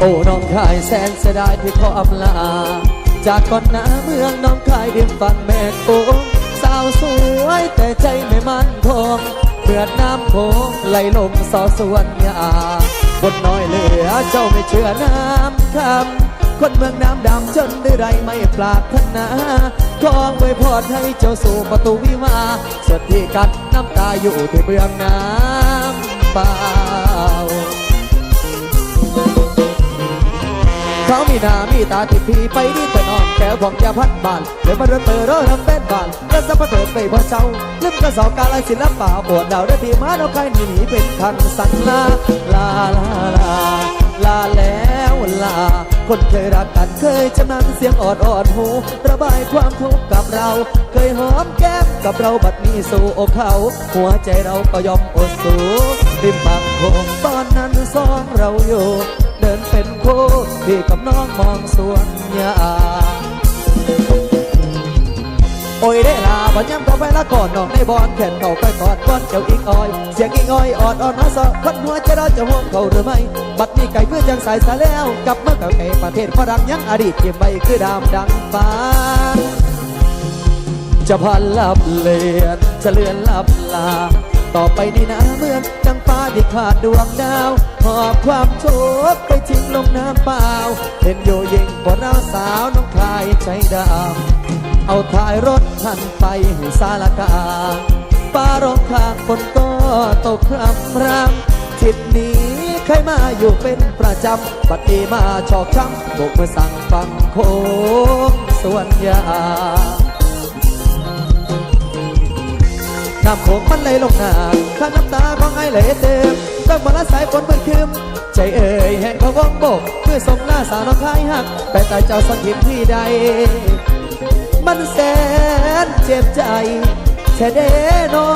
โอ้น้องคายแสนเสียดายที่ขออำลา จากก่อนหน้าเมืองน้องคายดิมฟังแม่โกงสาวสวยแต่ใจไม่มั่นคงเปือดน้ำโขงไหลลงสอสวนยาบนน้อยเหลือเจ้าไม่เชื่อน้ำคำคนเมืองน้ำดำจนได้ไรไม่ปรารถนาขอไว้พอดให้เจ้าสู่ประตูวิวาห์ส่วนที่กัดน้ำตาอยู่ที่เบื้องน้ำเปล่า เขามีหน้ามีตาที่พี่ไปนี่แต่นอนแก้วของยาพัดบานเดี๋ยวมาเริ่มเปิดรอทำเป็นบานแล้วสัมผัสเถิดไปพอเจ้าลืมกระสอบกาลศิลปะปวดดาวได้พี่มาเราใครหนีหนีเป็นคันสันลาลาลาลาลาแล้วลาคนเคยรักกันเคยชำนาญเสียงออดออดหูระบายความทุกข์กับเรา เคยหอมแก้มกับเราบัดนี้สู่อกเขา หัวใจเราก็ยอมอดสูริมบางคงตอนนั้นสองเราอยู่ เดินเป็น คู่พี่กับน้องมองสวนยาโอ้ยได้ลาบันย้ำต่อไปละก่อนน้องในบอลแขนเขาไปกอดก้อนเจ้าอิงอ้อย เสียงอิงอ้อยออดออดมาสะคนหัวใจเราจะห่วงเขาหรือไม่ บัดนี้ไก่เพื่อจังสายสาแล้ว กลับเมื่อกับไก่ประเทศฝรั่งยังอดีตเก็บใบคือดามดังฟ้าจะพันลับเลือนจะเลือนลับลา ต่อไปนี่นะเมือนจังฟ้าที่ขาดดวงดาวหอบความโชคไปทิ้งลงน้ำเปล่าเห็นโยยิงบนเราสาวน้องคายใจดำเอาท้ายรถทันไปให้สารกางฟ้าร้องข้างฝนก็ตกครำรำทิศนี้ใครมาอยู่เป็นประจำบัดนี้มาชอกช้ำโบกมือสั่งฟังโค้งส่วนยา น้ำโขงมันไหลลงหนาข้าน้ำตาของไอ้ไหลเต็มต้องมาละสายฝนมืดคืมใจเอ่ยแห่งพะวงบกเมื่อส่งหน้าสาวน้องคายหัก แต่ตายเจ้าสังหินที่ใด มันแสนเจ็บใจแช่เดนอ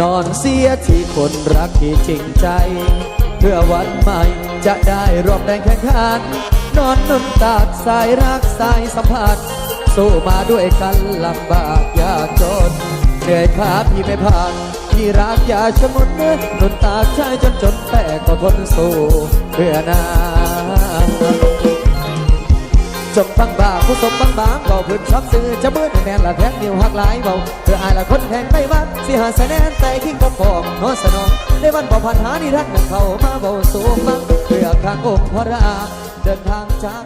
นอนเสียที่คนรักที่จริงใจ เพื่อวันใหม่จะได้รวมแรงแข่งขัน นอนน้ำตาสายรักสายสัมพันธ์สู้มาด้วยกันลำบากยากจนเหนื่อยขาพี่ไม่ผ่านพี่รักอย่าชะมุนเนื้อนุนตากชายจนจนแต่ก็ทนสู้เพื่อนา จงบังบาผู้สมบังบางก็พื้นชอบซื้อจะเบื่อแน่นละแทงนิ้วหักหลายเบาเธออายละคนแทงไปวัดสิหาแสนนแต่ขิงกบฟองนอนสนองในวันบ่พันหานี่รันดร์เข้ามาเบาสูงมังเพื่อข้างองค์พระราเดินทางจาก